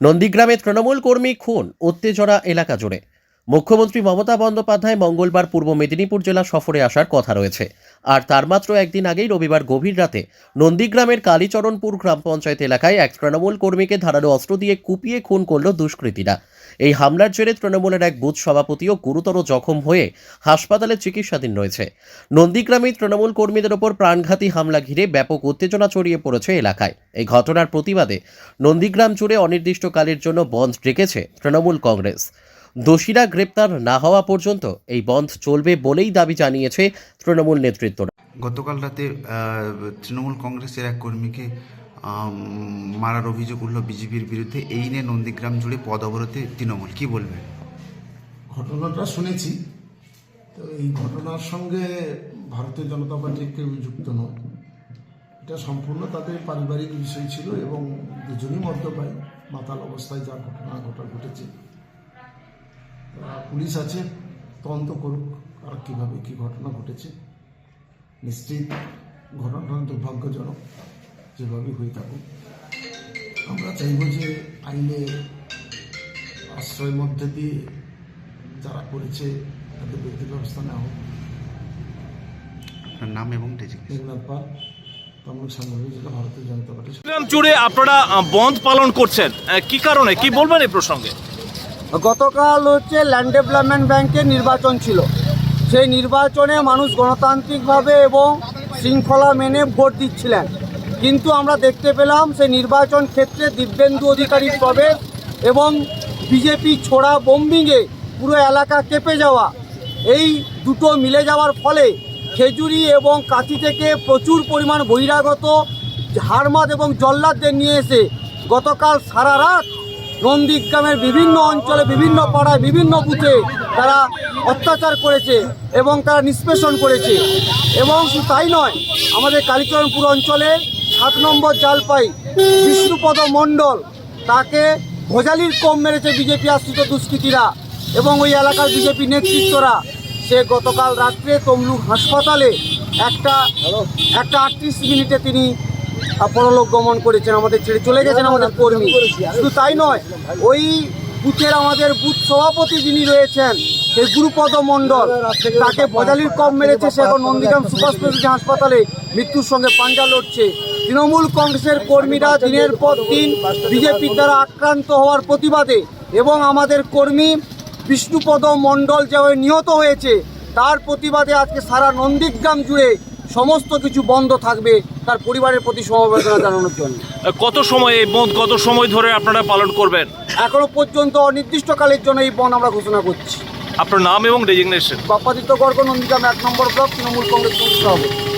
নন্দীগ্রামে তৃণমূল কর্মী খুন উত্তেজনা এলাকা জুড়ে। মুখ্যমন্ত্রী মমতা বন্দ্যোপাধ্যায় মঙ্গলবার পূর্ব মেদিনীপুর জেলা সফরে আসার কথা রয়েছে। আর তার মাত্র একদিন আগেই রবিবার গভীর রাতে নন্দীগ্রামের কালীচরণপুর গ্রাম পঞ্চায়েত এলাকায় এক তৃণমূল কর্মীকে ধারালো অস্ত্র দিয়ে কুপিয়ে খুন করল দুষ্কৃতীরা। এই হামলার জেরে তৃণমূলের এক বুথ সভাপতিও গুরুতর জখম হয়ে হাসপাতালে চিকিৎসাধীন রয়েছে। নন্দীগ্রামে তৃণমূল কর্মীদের ওপর প্রাণঘাতী হামলা ঘিরে ব্যাপক উত্তেজনা ছড়িয়ে পড়েছে এলাকায়। এই ঘটনার প্রতিবাদে নন্দীগ্রাম জুড়ে অনির্দিষ্টকালের জন্য বন্ধ ডেকেছে তৃণমূল কংগ্রেস। দোষীরা গ্রেপ্তার না হওয়া পর্যন্ত এই বন্ধ চলবে বলেই দাবি জানিয়েছে তৃণমূল নেতৃত্বরা। গতকাল রাতে তৃণমূল কংগ্রেসের এক কর্মীকে মারার অভিযোগ উঠল বিজেপির বিরুদ্ধে। এই নিয়ে নন্দীগ্রাম জুড়ে পদ অবরোধে তৃণমূল। কি বলবেন? ঘটনাটা শুনেছি। তো এই ঘটনার সঙ্গে ভারতীয় জনতা পার্টির কেউ যুক্ত নয়। এটা সম্পূর্ণ তাদের পারিবারিক বিষয় ছিল এবং দুজনই মদ্যপায়ী। মাতাল অবস্থায় যা ঘটনা ঘটা ঘটেছে। পুলিশ আছে তদন্ত করুক আর কীভাবে কী ঘটনা ঘটেছে। নিশ্চিত ঘটনাটা দুর্ভাগ্যজনক যেভাবে হয়ে থাকুক। আমরা চাইব যে আইনের আশ্রয়ের মধ্যে দিয়ে যারা করেছে তাদের বিরুদ্ধে ব্যবস্থা নেওয়া হোক। নাম এবং মেঘনাথ পাল জেলা ভারতীয় জনতা পার্টি। জুড়ে আপনারা বন্ধ পালন করছেন। কি কারণে? কি বলবেন এই প্রসঙ্গে? গতকাল হচ্ছে ল্যান্ড ডেভেলপমেন্ট ব্যাংকের নির্বাচন ছিল। সেই নির্বাচনে মানুষ গণতান্ত্রিকভাবে এবং শৃঙ্খলা মেনে ভোট দিচ্ছিলেন। কিন্তু আমরা দেখতে পেলাম সেই নির্বাচন ক্ষেত্রে দিব্যেন্দু অধিকারীর প্রবেশ এবং বিজেপি ছোড়া বোম্বিংয়ে পুরো এলাকা কেঁপে যাওয়া। এই দুটো মিলে যাওয়ার ফলে খেজুরি এবং কাঁথি থেকে প্রচুর পরিমাণ বহিরাগত হারমাদ এবং জল্লাদদের নিয়ে এসে গতকাল সারা রাত নন্দীগ্রামের বিভিন্ন অঞ্চলে, বিভিন্ন পাড়ায়, বিভিন্ন বুথে তারা অত্যাচার করেছে এবং তারা নিষ্পেষণ করেছে। এবং শুধু তাই নয়, আমাদের কালীচরণপুর অঞ্চলে সাত নম্বর জালপাই বিষ্ণুপদ মণ্ডল, তাকে ভোজালির কম মেরেছে বিজেপি আশ্রিত দুষ্কৃতীরা এবং ওই এলাকার বিজেপি নেতৃত্বরা। সে গতকাল রাত্রে তমলুক হাসপাতালে একটা একটা আটত্রিশ মিনিটে তিনি পরলোক গমন করেছেন, আমাদের ছেড়ে চলে গেছেন আমাদের কর্মী। শুধু তাই নয়, ওই বুথের আমাদের বুথ সভাপতি যিনি রয়েছেন, সেই গুরুপদ মণ্ডল, তাকে বজালির কম মেরেছে, সে এখন নন্দীগ্রাম সুপার স্পেশালিটি হাসপাতালে মৃত্যুর সঙ্গে পাঞ্জা লড়ছে। তৃণমূল কংগ্রেসের কর্মীরা দিনের পর দিন বিজেপির দ্বারা আক্রান্ত হওয়ার প্রতিবাদে এবং আমাদের কর্মী বিষ্ণুপদ মণ্ডল যেভাবে নিহত হয়েছে, তার প্রতিবাদে আজকে সারা নন্দীগ্রাম জুড়ে সমস্ত কিছু বন্ধ থাকবে তার পরিবারের প্রতি সমবেদনা জানানোর জন্য। কত সময় এই বন্ধ কত সময় ধরে আপনারা পালন করবেন? এখনও পর্যন্ত অনির্দিষ্টকালের জন্য এই বন্ধ আমরা ঘোষণা করছি। আপনার নাম এবং ডেজিগনেশন বাপ্পাদিত্য গর্গ নন্দীগ্রাম এক নম্বর ব্লক তৃণমূল কংগ্রেস সভাপতি।